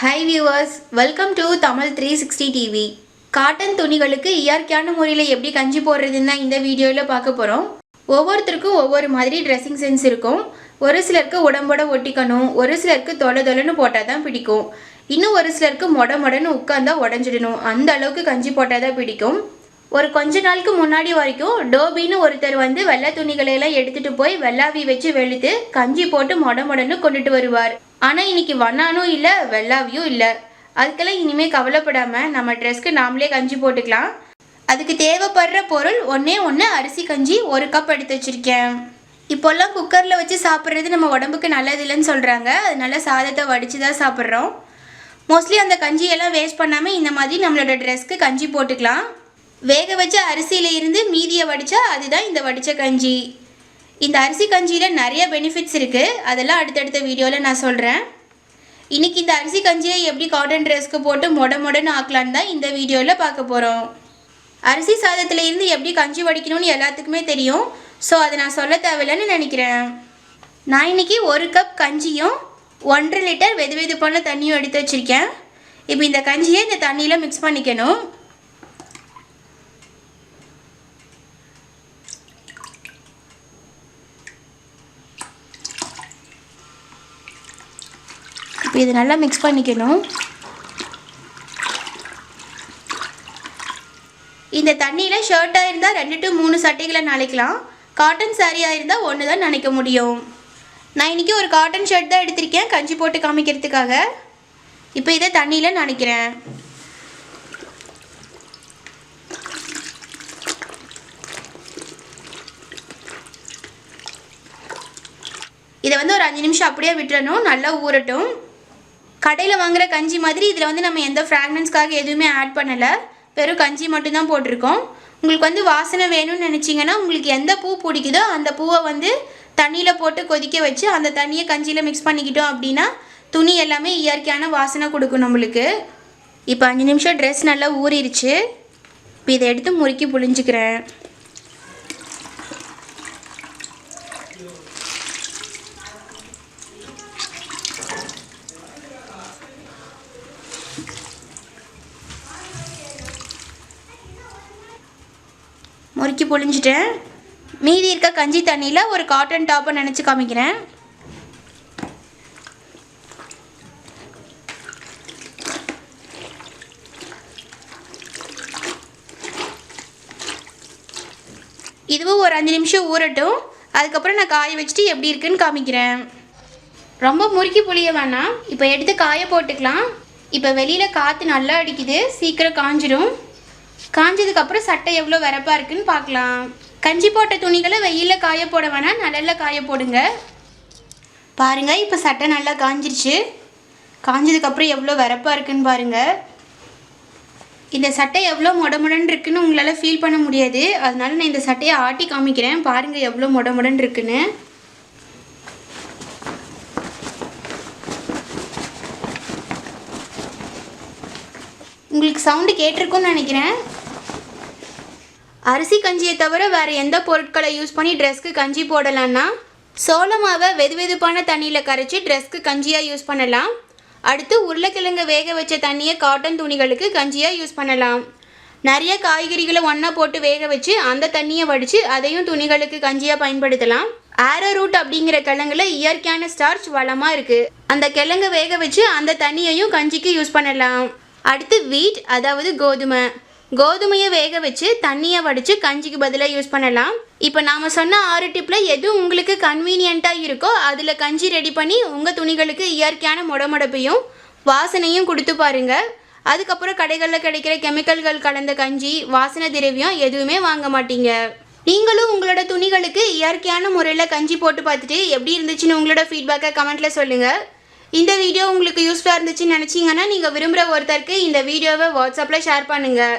Hi viewers welcome to Tamil three sixty TV cotton துணிகளுக்கு இயற்கையான முறையில் எப்படி கஞ்சி போடுறதுன்னு தான் இந்த வீடியோவில் பார்க்க போகிறோம் ஒவ்வொருத்தருக்கும் ஒவ்வொரு மாதிரி ட்ரெஸ்ஸிங் சென்ஸ் இருக்கும். ஒரு சிலருக்கு உடம்போட ஒட்டிக்கணும் ஒரு சிலருக்கு தொலை தொலைன்னு போட்டால் தான் பிடிக்கும். இன்னும் ஒரு சிலருக்கு மொட மொடன்னு உட்காந்தா உடஞ்சிடணும். அந்த அளவுக்கு கஞ்சி போட்டால் தான் பிடிக்கும். ஒரு கொஞ்ச நாளுக்கு முன்னாடி வரைக்கும் டோபின்னு ஒருத்தர் வந்து வெள்ளை துணிகளை எல்லாம் எடுத்துகிட்டு போய் வெள்ளாவி வச்சு வெளுத்து கஞ்சி போட்டு மொட மொடன்னு கொண்டுட்டு வருவார். ஆனால் இன்னைக்கு வண்ணானும் இல்லை வெள்ளாவியும் இல்லை. அதுக்கெல்லாம் இனிமேல் கவலைப்படாமல் நம்ம ட்ரெஸ்க்கு நாமளே கஞ்சி போட்டுக்கலாம். அதுக்கு தேவைப்படுற பொருள் ஒன்றே ஒன்று அரிசி கஞ்சி ஒரு கப் எடுத்து வச்சுருக்கேன். இப்போல்லாம் குக்கரில் வச்சு சாப்பிட்றது நம்ம உடம்புக்கு நல்லது இல்லைன்னு சொல்கிறாங்க அதனால சாதத்தை வடித்து தான் சாப்பிட்றோம். மோஸ்ட்லி அந்த கஞ்சியெல்லாம் வேஸ்ட் பண்ணாமல் இந்த மாதிரி நம்மளோட ட்ரெஸ்க்கு கஞ்சி போட்டுக்கலாம். வேக வச்ச அரிசியில் இருந்து மீதியை வடித்தா அதுதான் இந்த வடித்த கஞ்சி. இந்த அரிசி கஞ்சியில் நிறைய பெனிஃபிட்ஸ் இருக்குது அதெல்லாம் அடுத்தடுத்த வீடியோவில் நான் சொல்கிறேன் இன்றைக்கி இந்த அரிசி கஞ்சியை எப்படி காட்டன் ட்ரெஸ்க்கு போட்டு மொட மொடன்னு ஆக்கலான்னு தான் இந்த வீடியோவில் பார்க்க போகிறோம் அரிசி சாதத்துலேருந்து எப்படி கஞ்சி வடிக்கணும்னு எல்லாத்துக்குமே தெரியும். ஸோ அதை நான் சொல்ல தேவையில்லைன்னு நினைக்கிறேன். நான் இன்றைக்கி ஒரு கப் கஞ்சியும் ஒன்றரை லிட்டர் வெது வெதுப்பான தண்ணியும் எடுத்து வச்சுருக்கேன். இப்போ இந்த கஞ்சியை இந்த தண்ணியில் மிக்ஸ் பண்ணிக்கணும். இப்போ இது நல்லா மிக்ஸ் பண்ணிக்கணும். இந்த தண்ணியில் ஷர்ட்டாக இருந்தால் ரெண்டு டு மூணு சட்டைகளை நனைக்கலாம். காட்டன் சாரியாக இருந்தால் ஒன்று தான் நினைக்க முடியும். நான் இன்றைக்கி ஒரு காட்டன் ஷர்ட் தான் எடுத்திருக்கேன். கஞ்சி போட்டு காமிக்கிறதுக்காக. இப்போ இதை தண்ணியில் நினைக்கிறேன். இதை வந்து ஒரு அஞ்சு நிமிஷம் அப்படியே விட்டுறணும். நல்லா ஊறட்டும். கடையில் வாங்குற கஞ்சி மாதிரி இதில் வந்து நம்ம எந்த ஃப்ராக்னன்ஸ்க்காக எதுவுமே ஆட் பண்ணலை. வெறும் கஞ்சி மட்டும்தான் போட்டிருக்கோம். உங்களுக்கு வந்து வாசனை வேணும்னு நினச்சிங்கன்னா உங்களுக்கு எந்த பூ பிடிக்குதோ அந்த பூவை வந்து தண்ணியில் போட்டு கொதிக்க வச்சு அந்த தண்ணியை கஞ்சியில் மிக்ஸ் பண்ணிக்கிட்டோம் அப்படின்னா துணி எல்லாமே இயற்கையான வாசனை கொடுக்கும் நம்மளுக்கு. இப்போ அஞ்சு நிமிஷம் ட்ரெஸ் நல்லா ஊறிடுச்சு இப்போ இதை எடுத்து முறுக்கி புழிஞ்சிக்கிறேன். முறுக்கி பொழிஞ்சிட்டேன். மீதி இருக்க கஞ்சி தண்ணியில் ஒரு காட்டன் டாப்பை நினச்சி காமிக்கிறேன். இதுவும் ஒரு அஞ்சு நிமிஷம் ஊறட்டும். அதுக்கப்புறம் நான் காய வச்சுட்டு எப்படி இருக்குன்னு காமிக்கிறேன். ரொம்ப முறுக்கி புளிய வேணாம். இப்போ எடுத்து காய போட்டுக்கலாம். இப்போ வெளியில் காற்று நல்லா அடிக்குது. சீக்கிரம் காஞ்சிடும் காஞ்சதுக்கப்புறம் சட்டை எவ்வளோ வரப்பா இருக்குன்னு பார்க்கலாம். கஞ்சி போட்ட துணிகளை வெயிலில் காய போட வேணாம் நிழலில் காய போடுங்க. பாருங்க இப்போ சட்டை நல்லா காஞ்சிருச்சு. காஞ்சதுக்கப்புறம் எவ்வளோ வரப்பா இருக்குன்னு பாருங்க. இந்த சட்டை எவ்வளோ மொடமுடன் இருக்குன்னு உங்களால் ஃபீல் பண்ண முடியாது. அதனால நான் இந்த சட்டையை ஆட்டி காமிக்கிறேன். பாருங்கள் எவ்வளோ மொடமுடன் இருக்குன்னு. உங்களுக்கு சவுண்டு கேட்டிருக்கும்னு நினைக்கிறேன். அரிசி கஞ்சியை தவிர வேறு எந்த பொருட்களை யூஸ் பண்ணி ட்ரெஸ்க்கு கஞ்சி போடலான்னா சோளமாவை வெது வெதுப்பான தண்ணியில் கரைச்சி ட்ரெஸ்க்கு கஞ்சியாக யூஸ் பண்ணலாம். அடுத்து உருளைக்கிழங்கு வேக வச்ச தண்ணியை காட்டன் துணிகளுக்கு கஞ்சியாக யூஸ் பண்ணலாம். நிறைய காய்கறிகளை ஒன்றா போட்டு வேக வச்சு அந்த தண்ணியை வடித்து அதையும் துணிகளுக்கு கஞ்சியாக பயன்படுத்தலாம். ஆரோ ரூட் அப்படிங்கிற கிழங்குல இயற்கையான ஸ்டார்ச் வளமாக இருக்குது அந்த கிழங்கை வேக வச்சு அந்த தண்ணியையும் கஞ்சிக்கு யூஸ் பண்ணலாம். அடுத்து வீட் அதாவது கோதுமை. கோதுமையை வேக வச்சு தண்ணியை வடித்து கஞ்சிக்கு பதிலாக யூஸ் பண்ணலாம். இப்போ நாம் சொன்ன ஆறு டிப்பில் எது உங்களுக்கு கன்வீனியண்ட்டாக இருக்கோ அதில் கஞ்சி ரெடி பண்ணி உங்கள் துணிகளுக்கு இயற்கையான முடமுடப்பையும் வாசனையும் கொடுத்து பாருங்கள் அதுக்கப்புறம் கடைகளில் கிடைக்கிற கெமிக்கல்கள் கலந்த கஞ்சி வாசனை திரவியம் எதுவுமே வாங்க மாட்டீங்க. நீங்களும் உங்களோட துணிகளுக்கு இயற்கையான முறையில் கஞ்சி போட்டு பார்த்துட்டு எப்படி இருந்துச்சுன்னு உங்களோட ஃபீட்பேக்கை கமெண்ட்டில் சொல்லுங்கள் இந்த வீடியோ உங்களுக்கு யூஸ்ஃபுல்லாக இருந்துச்சுன்னு நினச்சிங்கன்னா நீங்கள் விரும்புகிற ஒருத்தருக்கு இந்த வீடியோவை வாட்ஸ்அப்பில் ஷேர் பண்ணுங்கள்